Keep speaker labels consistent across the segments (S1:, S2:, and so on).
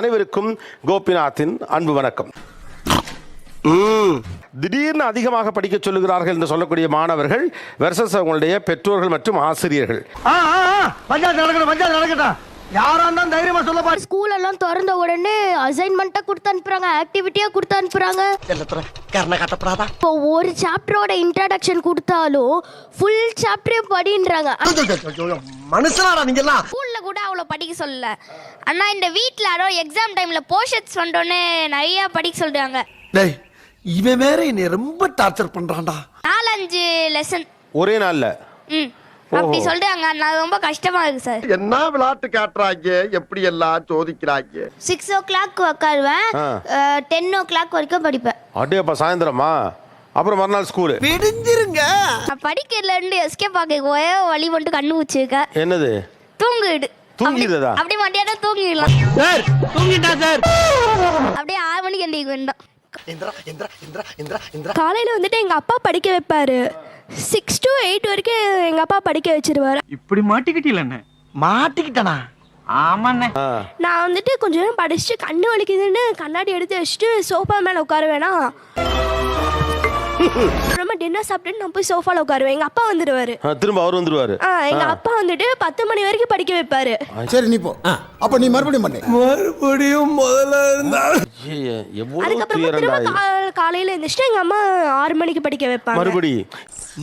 S1: அனைவருக்கும் கோபிநாத்தின் அன்பு வணக்கம். திடீர்னு அதிகமாக படிக்க சொல்லுகிறார்கள் என்று சொல்லக்கூடிய மாணவர்கள் வெர்சஸ் அவங்களுடைய பெற்றோர்கள் மற்றும் ஆசிரியர்கள்.
S2: ஸ்கூல் எல்லாம் திறந்த உடனே அசைன்மெண்ட்டை கொடுத்து அனுப்புறாங்க ஆக்டிவிட்டியா கொடுத்து அனுப்புறாங்க. இப்போ ஒரு சாப்டரோட இன்ட்ரடக்ஷன் கொடுத்தாலும் ஃபுல் சாப்டரையும் படின்றாங்க.
S3: மனுஷனாடா நீங்க
S4: அவ்வளோ படிக்க சொல்லல. ஆனா இந்த வீட்ல யாரோ எக்ஸாம் டைம்ல போர்ஷன்ஸ் வந்தோடனே நிறைய படிக்க சொல்றாங்க.
S5: டேய் இவன் வேற என்னை ரொம்ப டார்ச்சர் பண்றான்டா.
S4: நாலஞ்சு லெசன்
S1: ஒரே நாள்ல?
S4: ம். அப்படி சொல்றாங்க நான் ரொம்ப கஷ்டமா இருக்கு சார்
S3: என்ன விளையாட்டு காட்டுறாங்க? எப்படி எல்லாம் சோதிக்கிறாங்க?
S2: சிக்ஸ் ஓ கிளாக் உட்காருவேன். டென் ஓ கிளாக் வரைக்கும் படிப்பேன்.
S1: அப்படியேப்பா சாயந்தரமா? அப்புறம் மறுநாள் ஸ்கூலு
S5: விடிஞ்சிருங்க.
S4: நான் படிக்கிறதுல இருந்து எஸ்கேப் ஆக ஒரே வழி மட்டும் கண்ணு வச்சிருக்கேன்
S1: என்னது?
S4: தூங்கிடு.
S1: தூங்கிடுதா?
S4: அப்படி மத்தியானம் தூங்கிடலாம்
S3: சார் தூங்கிட்டா சார்?
S4: அப்படியே ஆறு மணிக்கு எந்திரிக்க வேண்டாம்.
S6: காலையில் வந்துட்டு எங்கள் அப்பா படிக்க வைப்பாரு. சிக்ஸ் to எயிட் வரைக்கும் எங்கள் அப்பா படிக்க வச்சிருவாரு.
S7: இப்படி மாட்டிக்கிட்டீல என்ன?
S3: மாட்டிக்கிட்டானா?
S7: ஆமாண்ணே.
S6: நான் வந்துட்டு கொஞ்ச நேரம் படிச்சுட்டு கண்ணு வலிக்குதுன்னு கண்ணாடி எடுத்து வச்சுட்டு சோஃபா மேலே உட்காருவேனா அப்புறமா டின்னர் சாப்பிட்டுட்டு நான் போய் சோஃபால உட்காருவேன். எங்கள் அப்பா வந்துடுவாரு.
S1: ஆ, திரும்ப அவர் வந்துருவாரு
S6: ஆ எங்கள் அப்பா வந்துட்டு பத்து மணி வரைக்கும் படிக்க வைப்பாரு.
S8: சரி நீ போ. அப்ப நீ மறுபடியும் பண்ணு.
S5: மறுபடியும் முதல்ல இருந்தா.
S6: அதுக்கப்புறமா திரும்ப காலையில எழுந்திரிச்சிட்டு எங்கள் அம்மா ஆறு மணிக்கு படிக்க வைப்பாங்க.
S1: மறுபடி.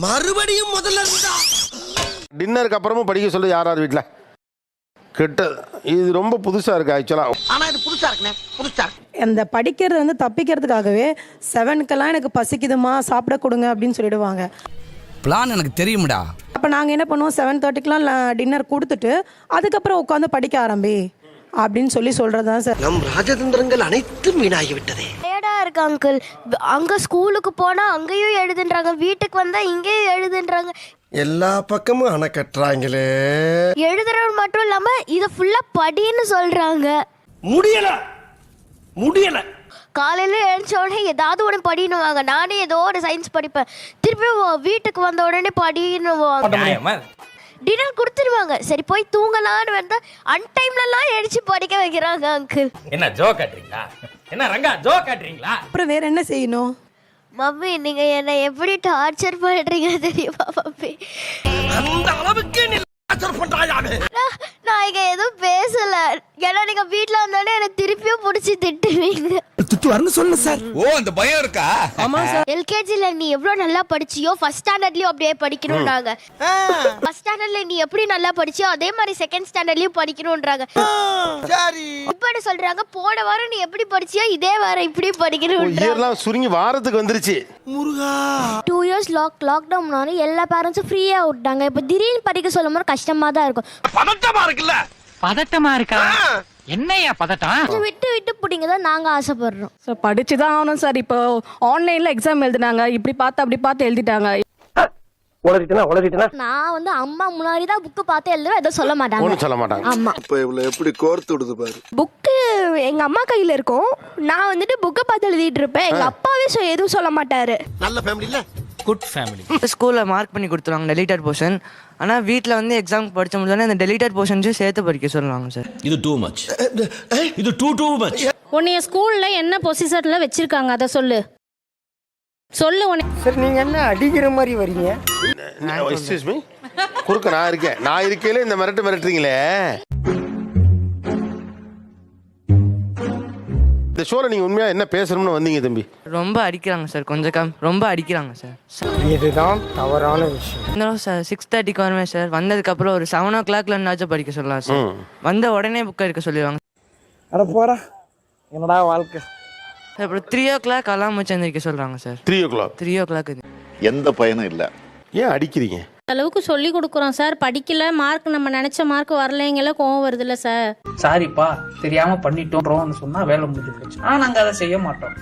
S5: மறுபடியும் முதல்ல இருந்தா.
S1: டின்னருக்கு அப்புறமும் படிக்க சொல்லு யார் யார் வீட்டில் கிட்ட இது ரொம்ப புதுசா இருக்கு ஆக்சுவலா
S3: ஆனா இது புதுசா இருக்குண்ணே. புதுசா இருக்கு.
S9: அந்த படிக்கிறது வந்து தப்பிக்கிறதுக்காகவே செவனுக்கெல்லாம் எனக்கு பசிக்குதுமா சாப்பிட கொடுங்க அப்படின்னு சொல்லிடுவாங்க.
S10: பிளான் எனக்கு தெரியும்டா.
S9: அப்போ நாங்கள் என்ன பண்ணுவோம் செவன் தேர்ட்டிக்கெலாம் டின்னர் கொடுத்துட்டு அதுக்கப்புறம் உட்காந்து படிக்க ஆரம்பி அப்படின்னு சொல்லி சொல்கிறது தான் சார்.
S3: நம் ராஜதந்திரங்கள் அனைத்தும் வீணாகி விட்டதே
S2: டயர்டா இருக்கு அங்கிள் அங்க ஸ்கூலுக்கு போனா அங்கேயும் எழுதுன்றாங்க வீட்டுக்கு வந்தா இங்கேயும் எழுதுன்றாங்க.
S5: எல்லா பக்கமும் அணை கட்டுறாங்களே.
S2: எழுதுறது மட்டும் இல்லாம இத ஃபுல்லா படின்னு சொல்றாங்க.
S3: முடியல. முடியல.
S2: காலையில எழுந்த உடனே ஏதாவது ஒன்று படின்னுவாங்க. நானே ஏதோ ஒரு சயின்ஸ் படிப்பேன். திருப்பி வீட்டுக்கு வந்த உடனே படின்னுவாங்க. டின்னர் கொடுத்துருவாங்க. சரி போய் தூங்கலான்னு வந்தா அன்டைம்லலாம் எழுச்சி படிக்க வைக்கிறாங்க அங்கிள்
S7: என்ன ஜோ காட்டுறீங்களா? என்ன ரங்கா ஜோ காட்டுறீங்களா?
S9: அப்புறம் வேற என்ன செய்யணும்?
S2: மம்மி நீங்க என்னை எப்படி டார்ச்சர் பண்றீங்க தெரியுமா மம்மி?
S5: அந்த அளவுக்கு நீ டார்ச்சர் பண்றாயாவே
S2: நான் நான் இங்க எதுவும் பேசல. ஏன்னா நீங்க வீட்ல வந்தோடனே என்னை திருப்பியும் பிடிச்சி திட்டுவீங்க.
S10: திட்டுவாருன்னு சொல்லு சார் ஓ அந்த பயம் இருக்கா?
S2: எல்கேஜில நீ எவ்வளவு நல்லா படிச்சியோ ஃபர்ஸ்ட் ஸ்டாண்டர்ட்லயும் அப்படியே படிக்கணும்ன்றாங்க. ஃபர்ஸ்ட் ஸ்டாண்டர்ட்ல நீ எப்படி நல்லா படிச்சியோ அதே மாதிரி செகண்ட் ஸ்டாண்டர்ட்லயும் படிக்கணும்ன்றாங்க.
S5: சரி.
S2: இப்ப என்ன சொல்றாங்க? போன வாரம் நீ எப்படி படிச்சியோ இதே வாரம் இப்படி படிக்கணும்ன்றாங்க.
S1: இயர்லாம் சுருங்கி வாரத்துக்கு வந்துருச்சு.
S5: Muruga.
S2: Two years lock lockdown எல்லா பேரண்ட்ஸும் ஃப்ரீயா விட்டாங்க. இப்போ திடீர்னு படிக்க சொல்லும் போது கஷ்டமா தான் இருக்கும்.
S5: பதட்டமா இருக்குல்ல?
S7: பதட்டமா இருக்கா? என்னையா பதட்டம்?
S2: விட்டு பிடிங்க தான் நாங்க ஆசைப்படுறோம்.
S9: ஸோ படிச்சு தான் ஆகணும் சார் இப்போ ஆன்லைனில் எக்ஸாம் எழுதினாங்க. இப்படி பார்த்து அப்படி பார்த்து எழுதிட்டாங்க.
S2: நான் வந்து அம்மா முன்னாடி தான் புக்கு பார்த்து எழுதுவேன் எதுவும் சொல்ல மாட்டாங்க.
S1: ஒன்றும் சொல்ல மாட்டாங்க.
S2: ஆமா.
S5: இப்ப இவ்வளவு எப்படி கோர்த்து விடுது பாரு.
S6: புக்கு எங்கள் அம்மா கையில் இருக்கும். நான் வந்துட்டு புக்கை பார்த்து எழுதிட்டு இருப்பேன். எங்கள் அப்பாவே சொ- எதுவும் சொல்ல மாட்டாரு.
S5: நல்ல ஃபேமிலி இல்ல?
S7: குட் ஃபேமிலி
S11: ஸ்கூலில் மார்க் பண்ணி கொடுத்துருவாங்க டெலிட்டட் போர்ஷன் ஆனால் வீட்டில் வந்து எக்ஸாம் படிச்ச முடிஞ்சோடனே அந்த டெலிட்டட் போர்ஷன்ஸும் சேர்த்து படிக்க சொல்லுவாங்க சார்
S10: இது டூ மச் இது டூ டூ மச்
S6: உன்னைய ஸ்கூலில் என்ன பொசிஷனில் வச்சிருக்காங்க? அதை சொல்லு. சொல்லு உன்னை
S3: சரி நீங்க என்ன அடிக்கிற மாதிரி வரீங்க?
S1: எக்ஸ்கியூஸ் மீ குறுக்க நான் இருக்கேன். நான் இருக்கையில இந்த மிரட்டு மிரட்டுறீங்களே. இந்த ஷோல நீங்க உண்மையா என்ன பேசணும்னு வந்தீங்க தம்பி?
S11: ரொம்ப அடிக்கிறாங்க சார் கொஞ்சம் கம் ரொம்ப அடிக்கிறாங்க சார்.
S3: இதுதான் தவறான விஷயம்.
S11: இந்த சார் சிக்ஸ் தேர்ட்டிக்கு வருவேன் சார். வந்ததுக்கப்புறம் ஒரு செவன் ஓ கிளாக்ல இருந்தாச்சும் படிக்க சொல்லலாம் சார். வந்த உடனே புக் எடுக்க சொல்லிடுவாங்க
S3: அட போறா என்னடா வாழ்க்கை?
S11: சார் அப்புறம் த்ரீ ஓ கிளாக் அலாம் வச்சு எந்திரிக்க சொல்கிறாங்க sir.
S1: Three o'clock
S11: three o'clock
S8: எந்த பயனும் இல்ல.
S1: ஏன் அடிக்கிறீங்க?
S6: அளவுக்கு சொல்லி கொடுக்குறோம் சார். படிக்கல மார்க் நம்ம நினைச்ச மார்க் வரலைங்கள கோவம் வருதுல்ல சார்.
S7: சாரிப்பா தெரியாம பண்ணிட்டோம்னு சொன்னா வேலை முடிஞ்சு போச்சு. ஆனா நாங்க அதை செய்ய மாட்டோம்.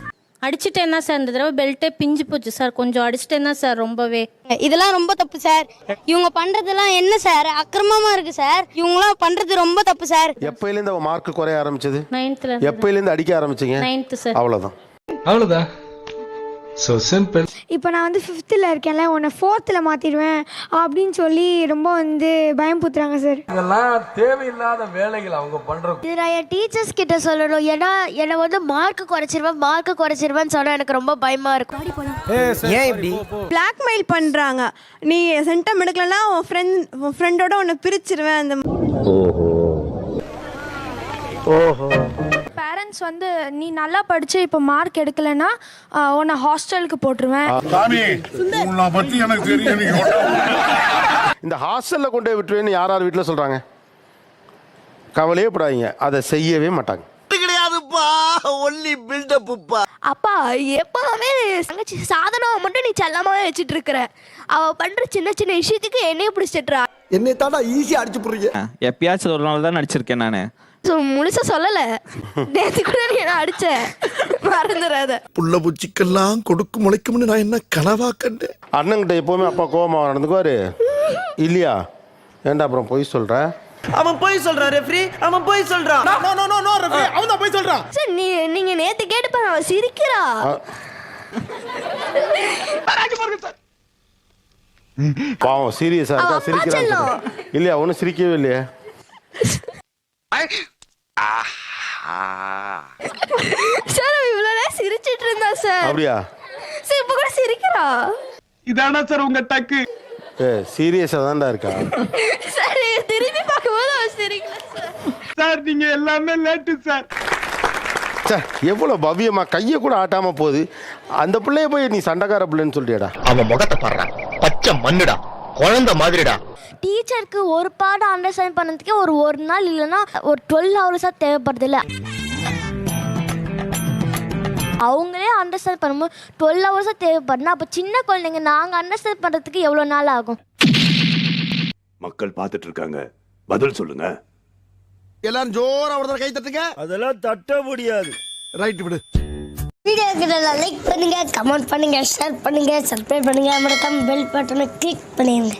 S6: அடிச்சுட்டேன் தான் சார். இந்த தடவை பெல்ட்டே பிஞ்சு போச்சு சார். கொஞ்சம் அடிச்சுட்டேன் தான் சார் ரொம்பவே.
S4: இதெல்லாம் ரொம்ப தப்பு சார். இவங்க பண்றதெல்லாம் என்ன சார்? அக்கிரமமா இருக்கு சார். இவங்களாம் பண்றது ரொம்ப தப்பு சார்.
S1: எப்பயிலேருந்து அவன் மார்க் குறைய ஆரம்பிச்சது?
S6: நைன்த்தில்
S1: எப்பயிலேருந்து அடிக்க ஆரம்பிச்சீங்க?
S6: Ninth sir.
S1: அவ்வளவுதான்.
S7: அவ்வளவுதான்.
S10: சோ சிம்பிள்
S6: இப்போ நான் வந்து ஃபிஃப்த்தில் இருக்கேன்ல உன்னை ஃபோர்த்தில் மாற்றிடுவேன் அப்படின்னு சொல்லி ரொம்ப வந்து பயம் புத்துறாங்க சார்
S3: இதெல்லாம் தேவையில்லாத வேலைகள் அவங்க பண்ற
S2: இது நான் என் டீச்சர்ஸ் கிட்ட சொல்லணும். ஏன்னா என்னை வந்து மார்க் குறைச்சிருவேன் மார்க் குறைச்சிருவேன்னு சொன்னா எனக்கு ரொம்ப பயமா இருக்கும்.
S3: ஏன் இப்படி?
S6: பிளாக்மெயில் பண்ணுறாங்க நீ சென்டம் எடுக்கலன்னா உன் ஃப்ரெண்ட் உன் ஃப்ரெண்டோட உன்னை பிரிச்சிருவேன் அந்த பேரண்ட்ஸ் வந்து நீ நல்லா படிச்சு இப்போ மார்க் எடுக்கலைன்னா உன்னை ஹாஸ்டலுக்கு போட்டுருவேன்.
S8: சாமி உன்னை பத்தி எனக்கு தெரியும் நீங்க
S1: இந்த ஹாஸ்டலில் கொண்டு போய் விட்டுருவேன்னு யார் யார் வீட்டில் சொல்கிறாங்க கவலையே படாதீங்க. அதை செய்யவே மாட்டாங்க.
S6: அப்பா எப்பவுமே தங்கச்சி சாதனம் மட்டும் நீ செல்லமாவே வச்சுட்டு இருக்கிற அவ பண்ற சின்ன சின்ன விஷயத்துக்கு என்னைய பிடிச்சிட்டுறா
S5: என்னை தாண்டா ஈஸியா அடிச்சு போடுறீங்க.
S11: எப்பயாச்சும் ஒரு நாள் தான் நடிச்சிருக்கேன் நான்.
S6: ஸோ முழுசா சொல்லல. நேற்று கூட நீ என்ன அடிச்ச? மறந்துடாத
S5: புள்ள பூச்சிக்கெல்லாம் கொடுக்கு முளைக்கும்னு நான் என்ன கனவா கண்டேன்?
S1: அண்ணன்கிட்ட எப்போவுமே அப்பா கோபமாக நடந்துக்குவாரு. இல்லையா? ஏன்டா அப்புறம் பொய் சொல்கிற
S3: அவன் போய் சொல்றான் ரெஃப்ரி அவன் போய் சொல்றான் no no no no referee அவன் தான் போய் சொல்றான்
S6: சார் நீ நீங்க நேத்து கேட்டு பாருங்க அவ சிரிக்கிறா
S1: பாவம் சீரியஸாக இருக்கா. சொல்றேன். இல்லையா? ஒன்றும் சிரிக்கவே இல்லையே.
S6: சார் இவ்வளவு நேரம் சிரிச்சிட்டு இருந்தா சார்.
S1: அப்படியா?
S6: சார் இப்ப கூட சிரிக்கிறா?
S3: இதானா சார் உங்க டக்கு?
S1: ஏ சீரியஸாக தான்டா இருக்கா?
S6: சார் திரும்பி பார்க்கும்போது அவ சிரிக்கல சார்.
S3: சார் நீங்க எல்லாமே லேட்டு சார்.
S1: சே எவ்வளோ பவ்யமா கையை கூட ஆட்டாம போகுது. அந்த பிள்ளைய போய் நீ சண்டைக்கார பிள்ளைன்னு சொல்லியாடா
S10: அவன் முகத்தை பாடுறான். பச்சை மண்ணுடா. குழந்தை மாதிரிடா.
S2: டீச்சருக்கு ஒரு பாடம் அண்டர்ஸ்டாண்ட் பண்ணதுக்கே ஒரு ஒரு நாள் இல்லைன்னா ஒரு டுவெல் ஹவர்ஸாக தேவைப்படுது இல்லை அவங்களே அண்டர்ஸ்டாண்ட் பண்ணும்போது டுவெல் ஹவர்ஸாக தேவைப்படுனா அப்போ சின்ன குழந்தைங்க நாங்கள் அண்டர்ஸ்டாண்ட் பண்ணுறதுக்கு எவ்வளோ நாள் ஆகும்?
S8: மக்கள் பார்த்துட்டு இருக்காங்க பதில் சொல்லுங்க.
S5: எல்லாரும் ஜோரா ஒரு தடவை கை தட்டுங்க.
S3: அதெல்லாம் தட்ட முடியாது.
S5: ரைட் விடு.
S2: வீடியோக்கு லைக் பண்ணுங்கள் கமெண்ட் பண்ணுங்கள் ஷேர் பண்ணுங்க சப்ஸ்கிரைப் பண்ணுங்க. மறக்காம பெல் பட்டனை கிளிக் பண்ணிடுங்க.